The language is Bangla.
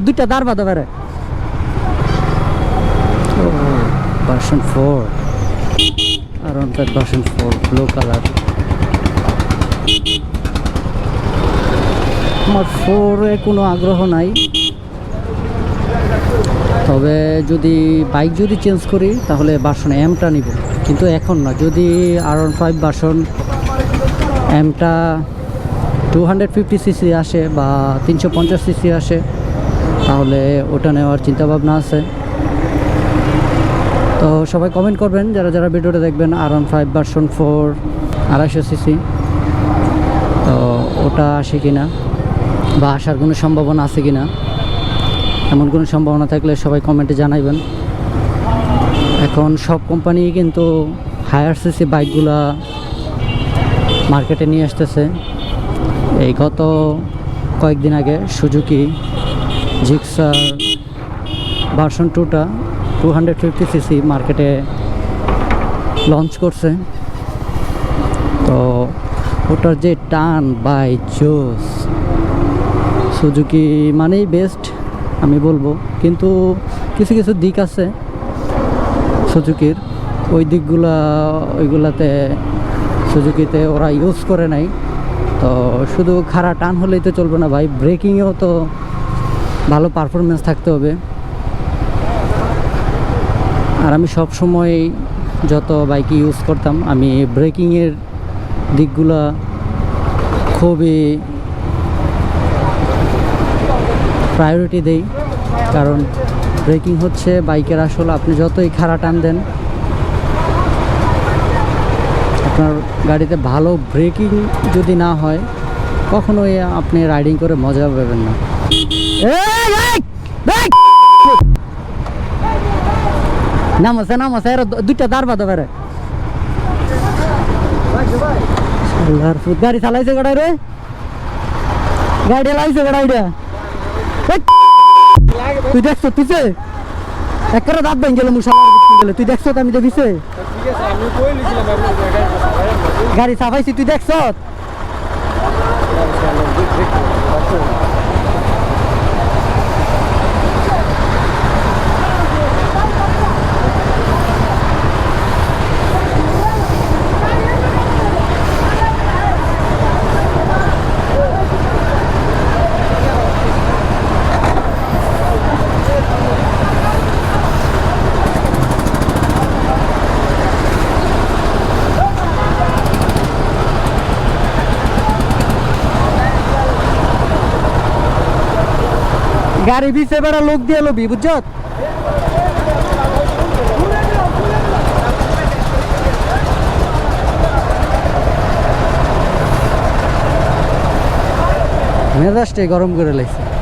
দুইটা ফোর আর ফোর ব্লু কালার আমার ফোরে কোনো আগ্রহ নাই তবে যদি বাইক যদি চেঞ্জ করি তাহলে ভার্সন এমটা নিব কিন্তু এখন না যদি আর ফাইভ ভার্সন এমটা টু হান্ড্রেড ফিফটি সিসি আসে বা তিনশো পঞ্চাশ সিসি আসে, তাহলে ওটা নেওয়ার চিন্তাভাবনা আছে। তো সবাই কমেন্ট করবেন, যারা যারা ভিডিওটা দেখবেন R one five version four আড়াইশো সিসি। তো ওটা আসে কি না বা আসার কোনো সম্ভাবনা আছে কি না এমন কোনো সম্ভাবনা থাকলে সবাই কমেন্টে জানাইবেন। এখন সব কোম্পানি কিন্তু হায়ার সিসি বাইকগুলা মার্কেটে নিয়ে আসতেছে। এই গত কয়েকদিন আগে সুজুকি জিক্সার ভার্সন টুটা টু হান্ড্রেড ফিফটি সিসি মার্কেটে লঞ্চ করছে। তো ওটার যে টান বাই জোস, সুজুকি মানেই বেস্ট আমি বলব। কিন্তু কিছু কিছু দিক আছে সুজুকির। ওই দিকগুলা, ওইগুলাতে সুজুকিতে ওরা ইউজ করে নাই। তো শুধু খাড়া টান হলেই তো চলবে না ভাই। ব্রেকিংয়েও তো ভালো পারফরমেন্স থাকতে হবে। আর আমি সব সময় যত বাইক ইউজ করতাম, আমি ব্রেকিংয়ের দিকগুলো খুবই প্রায়োরিটি দেই। কারণ ব্রেকিং হচ্ছে বাইকের আসলে, আপনি যতই খাড়া টান দেন আপনার গাড়িতে ভালো ব্রেকিং যদি না হয়, কখনোই আপনি রাইডিং করে মজা পাবেন না। নামছে নামছে এর দুইটা দাঁড় বাঁধা ফুট, গাড়ি চালাইছে গড়াই রে। গাড়ি লাইছে গড়াইটা তুই দেখছ, পিছে? একবারে দাঁত ভেঙে গেল মুসালার গেলে। তুই দেখছ আমি দেখিছে গাড়ি সাফাইছি তুই দেখছ? গাড়ি বিছে বেড়া লোক দিয়ে লবি বুঝছ মেজাজটাই গরম করে লাগছে